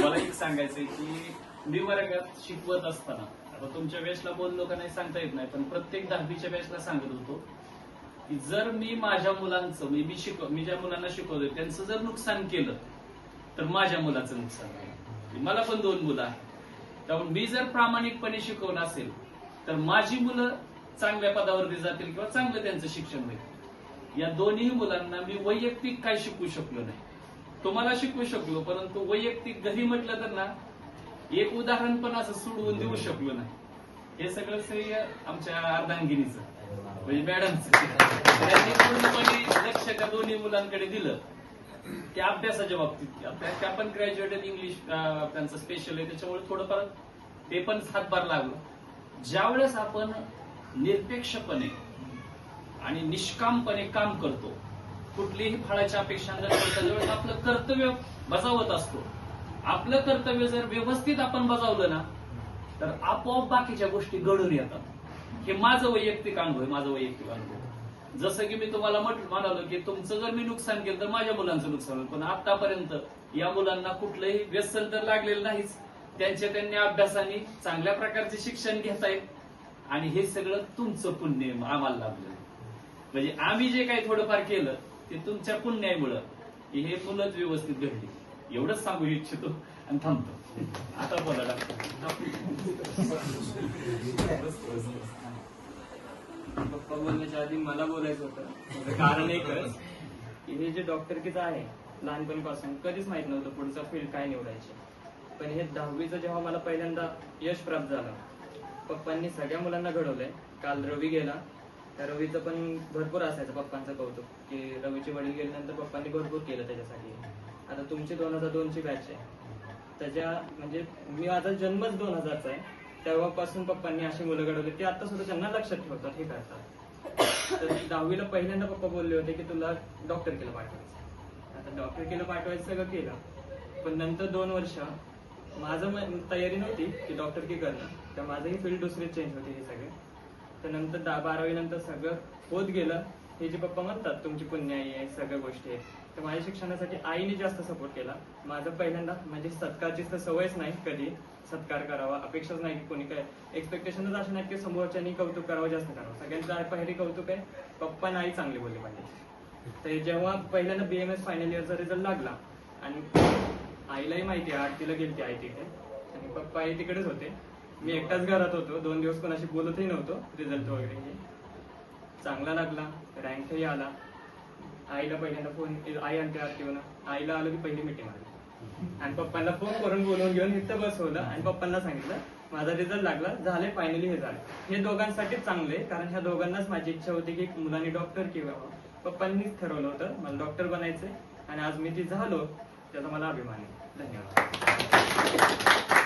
मला एक सांगायचंय की मी वर्गात शिकवत असताना आता तुमच्या वेळेसला बोललो का नाही सांगता येत नाही पण प्रत्येक दहावीच्या वेळेसला सांगत होतो की जर मी माझ्या मुलांचं मी मी शिकव मी ज्या मुलांना शिकवतोय त्यांचं जर नुकसान केलं तर माझ्या मुलाचं नुकसान आहे. मला पण दोन मुलं आहेत. त्यामुळे मी जर प्रामाणिकपणे शिकवलं असेल तर माझी मुलं चांगल्या पदावरती जातील किंवा चांगलं त्यांचं शिक्षण होईल. या दोन्ही मुलांना मी वैयक्तिक काय शिकवू शकलो नाही. तुम्हाला शिकवू शकलो परंतु वैयक्तिक घरी म्हटलं तर ना एक उदाहरण पण असं सोडवून देऊ शकलो नाही. हे सगळं श्रेय आमच्या अर्धांगिनीचं म्हणजे मॅडमचं. त्यांनी पूर्णपणे लक्ष त्या दोन्ही मुलांकडे दिलं. त्या अभ्यासाच्या बाबतीत. त्या पण ग्रॅज्युएटेड इंग्लिश त्यांचं स्पेशल आहे. त्याच्यामुळे थोडंफार ते पण हातभार लागलो. ज्यावेळेस आपण निरपेक्षपणे आणि निष्कामपणे काम करतो. कुठलीही फळाच्या अपेक्षा न करता ज्यावेळेस आपलं कर्तव्य बजावत असतो आपलं कर्तव्य जर व्यवस्थित आपण बजावलं ना तर आपोआप बाकीच्या गोष्टी घडून येतात. हे माझं वैयक्तिक अनुभव आहे माझं वैयक्तिक अनुभव. जसं की मी तुम्हाला म्हटलं म्हणालो की तुमचं जर मी नुकसान केलं तर माझ्या मुलांचं नुकसान होईल पण आतापर्यंत या मुलांना कुठलंही व्यसन तर लागलेलं नाहीच. त्यांच्या त्यांनी अभ्यासाने चांगल्या प्रकारचे शिक्षण घेता येईल. आणि हे सगळं तुमचं पुण्य आम्हाला लाभलं म्हणजे आम्ही जे काही थोडंफार केलं ते तुमच्या पुण्यामुळं. की हे मुलंच व्यवस्थित घडली. एवढंच सांगू इच्छितो आणि थांबतो. आता बोला पप्पा बोलण्याच्या आधी मला बोलायचं होतं. कारण एकच की हे जे डॉक्टरकीचं आहे लहानपणीपासून कधीच माहीत नव्हतं पुढचं फील्ड काय निवडायचे. पण हे दहावीचं जेव्हा मला पहिल्यांदा यश प्राप्त झालं पप्पांनी सगळ्या मुलांना घडवलंय. काल रवी गेला. त्या रवीचं पण भरपूर असायचं पप्पांचं कौतुक की रवीचे वडील गेल्यानंतर पप्पांनी भरपूर केलं त्याच्यासाठी. आता तुमची दोन हजार दोनची बॅच आहे. त्याच्या म्हणजे मी माझा जन्मच दोन हजारचा आहे. तेव्हापासून पप्पांनी अशी मुलं घडवली ते आता सुद्धा त्यांना लक्षात ठेवतात हे करतात. तर दहावीला पहिल्यांदा पप्पा बोलले होते की तुला डॉक्टर केलं पाठवायचं आता डॉक्टर केलं पाठवायचं सगळं केलं. पण नंतर दोन वर्ष माझं तयारी नव्हती की डॉक्टर की करणं तर माझंही फील्ड दुसरी चेंज होती हे सगळे. तर नंतर दहा बारावी नंतर सगळं होत गेलं. हे जे पप्पा म्हणतात तुमची पुण्याई आहे सगळ्या गोष्टी आहेत. तर माझ्या शिक्षणासाठी आईने जास्त सपोर्ट केला. माझं पहिल्यांदा म्हणजे सत्कारची तर सवयच नाही कधी. सत्कार करावा अपेक्षाच नाही की कोणी काय एक्सपेक्टेशनच असे नाही की समोरच्यानी कौतुक करावं जास्त करावं. सगळ्यांचं पहिली कौतुक आहे पप्पा नाही चांगली बोलली पाहिजे तर जेव्हा पहिल्यांदा बी एम एस फायनल इयरचा रिझल्ट लागला आणि आईलाही माहिती आहे आरतीला गेलती आई तिथे. आणि पप्पा आई तिकडेच होते. मी एकटाच घरात होतो. दोन दिवस कोणाशी बोलतही नव्हतो रिझल्ट वगैरे. चांगला लागला. रँकही आला. आईला पहिल्यांदा फोन आई आणते आरतीवर आईला आलो की पहिली मिटिंग आली आणि पप्पांना फोन करून बोलवून घेऊन इथं बसवलं आणि पप्पांना सांगितलं माझा रिझल्ट लागला. झाले फायनली हे झालं. हे दोघांसाठीच चांगले कारण ह्या दोघांनाच माझी इच्छा होती की मुलांनी डॉक्टर किंवा पप्पांनीच ठरवलं होतं मला डॉक्टर बनायचंय. आणि आज मी ती झालो त्याचा मला अभिमान आहे. धन्यवाद.